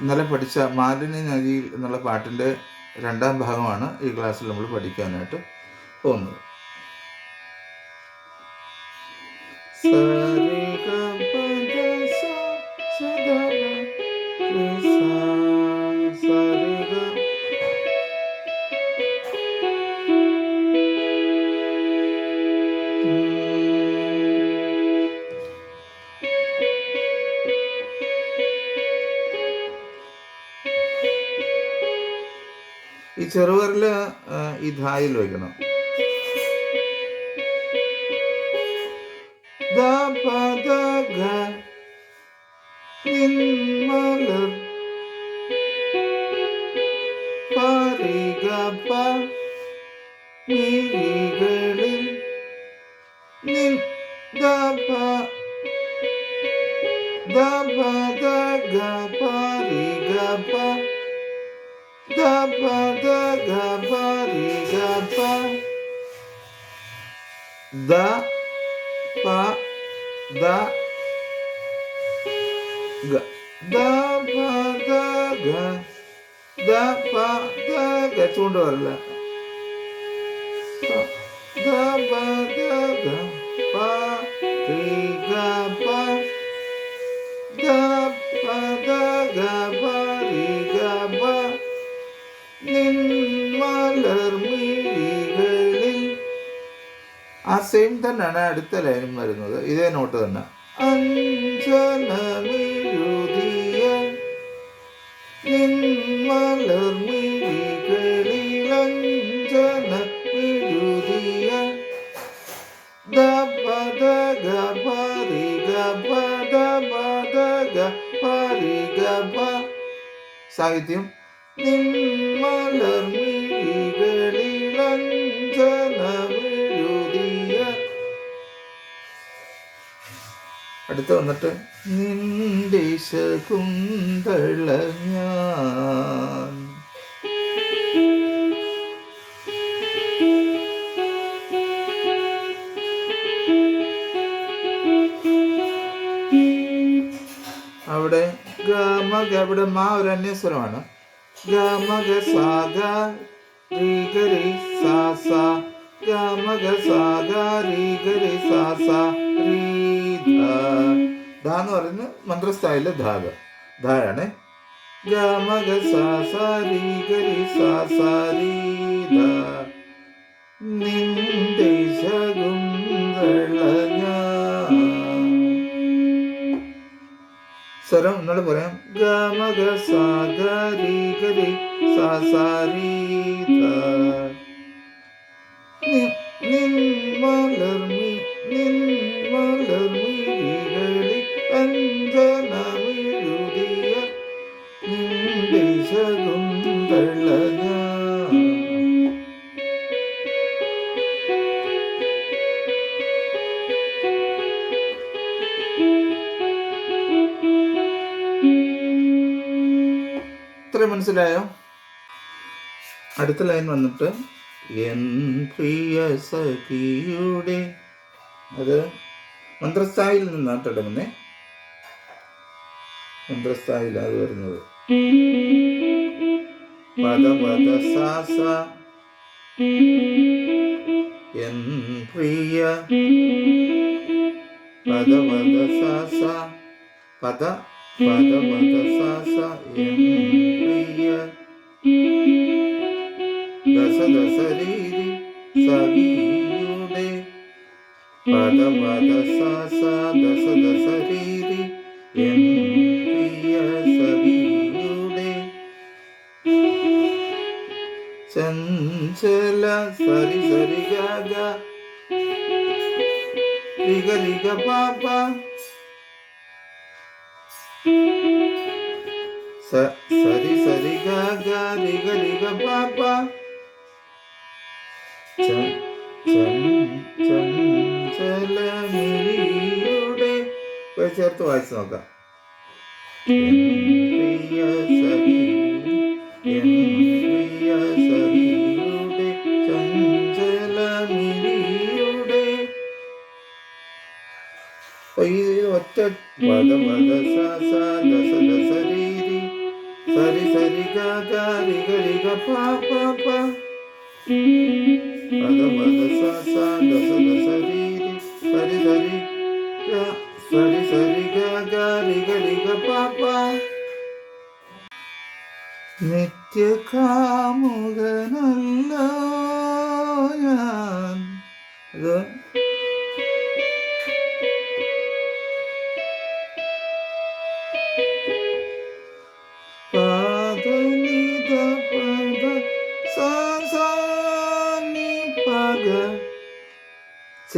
ഇന്നലെ പഠിച്ച മാലിന്യ നദി എന്നുള്ള പാട്ടിന്റെ രണ്ടാം ഭാഗമാണ് ഈ ക്ലാസ്സിൽ നമ്മൾ പഠിക്കാനായിട്ട് പോകുന്നത്. ആ, ഈ ധായിൽ വയ്ക്കണം ദ മിഴികളിൽ നിൻ ദ പ ദ ഗ പ ഗ പ ദ പ ദ പ ദ ഗ. ദ പ ദ ഗ. ദ പ ദ ഗ. ചൂണ്ട വരില്ല ദ പ ദ ഗ. പ ആ സെയിം തന്നെയാണ് അടുത്ത ലൈനും വരുന്നത്. ഇതേ നോട്ട് തന്നെ. സാഹിത്യം. അടുത്ത് വന്നിട്ട് നിന്റെ അവിടെ ഗമക അവിടെ മാ ഒരു അന്യസ്വരമാണ്. ഗമക സാഗ സാ സാ. സാ ഗമ ഗ സാ ഗ രി ഗ രി സാ സാ രി ധ ധ എന്ന് പറയുന്നത് മന്ത്രസ്ഥായിലെ ധാക ഗമ ഗ ഗ ധ നിന്റെ സ്വരം പറയാം. ഗ സാ ഗ ഗ രി ധ ഇത്ര മനസ്സിലായോ? അടുത്ത ലൈൻ വന്നിട്ട് എൻ പ്രിയ സഖിയുടെ അത് മന്ത്രസ്ഥായിൽ നിന്നാണ് തുടങ്ങുന്നേ മന്ത്രസ്ഥായിൽ അത് വരുന്നത്. എൻ പ്രിയ പദ പദ സാ സാ. പദ പദ പദ സാ പ്രിയ ദസ രീതി സവിയുടെ പദ പദ സ ദസ ദസ രീതി എൻ പ്രിയ സവിയുടെ ചഞ്ചല സരി സരി ഗ ഗ രിഗ രിഗ പാപ സ സരി സരി ഗ ഗ രിഗ രിഗ പാപ ച- ചം- ചഞ്ചലമിഴിയുടെ ഇപ്പൊ ചേർത്ത് വായിച്ചു നോക്കാം എൻ പ്രിയ സഖി, എൻ പ്രിയ സഖിയുടെ അപ്പൊ ഈ ഒറ്റ പദ പദ സ സ ദസ ദസ രീതി സരി സരി ഗ ഗ രി ഗ രി ഗ പ പ പ പദ പദ സ സ ദസ ദസ രീതി സരി സരി ഗ സരി സരി ഗ ഗ രി ഗ രി ഗ പ പ നിത്യകാമുകനല്ലോ ഞാൻ അത് പാദനിത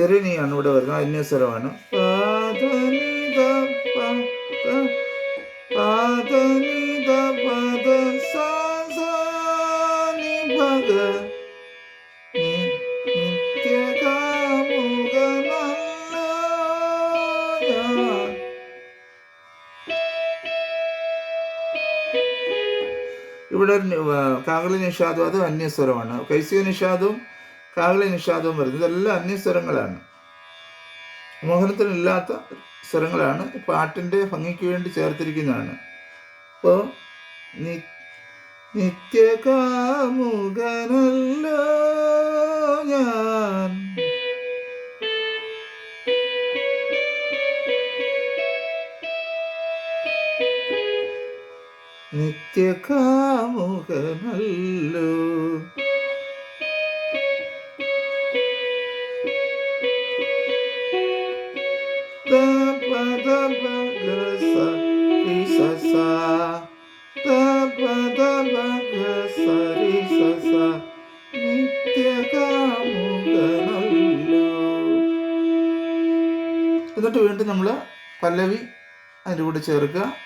ചെറിയ നീയാണ് ഇവിടെ വരുന്നത്. അന്യസ്വരമാണ് ഇവിടെ കാകളി നിഷാദും അത് അന്യസ്വരമാണ് കൈസിക നിഷാദും കാകളി നിഷാദവും വരുന്നത്. ഇതെല്ലാം അന്യസ്വരങ്ങളാണ് മോഹനത്തിനില്ലാത്ത സ്വരങ്ങളാണ്. പാട്ടിന്റെ ഭംഗിക്ക് വേണ്ടി ചേർത്തിരിക്കുന്നതാണ്. അപ്പോൾ നി നിത്യകാമുകനല്ലോ ഞാൻ. നിത്യകാമുകനല്ലോ. നിത്യകാമുകനല്ലോ എന്നിട്ട് വീണ്ടും നമ്മൾ പല്ലവി അതിന്റെ കൂടെ ചേർക്കുക.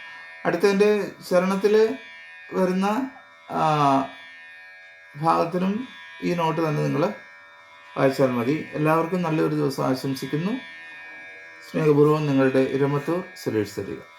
അടുത്തതിന്റെ ചരണത്തിൽ വരുന്ന ഭാഗത്തിനും ഈ നോട്ട് തന്നെ നിങ്ങൾ വായിച്ചാൽ മതി. എല്ലാവർക്കും നല്ലൊരു ദിവസം ആശംസിക്കുന്നു. സ്നേഹപൂർവം നിങ്ങളുടെ ഇരമത്തൂർ സുരേഷ് തരിക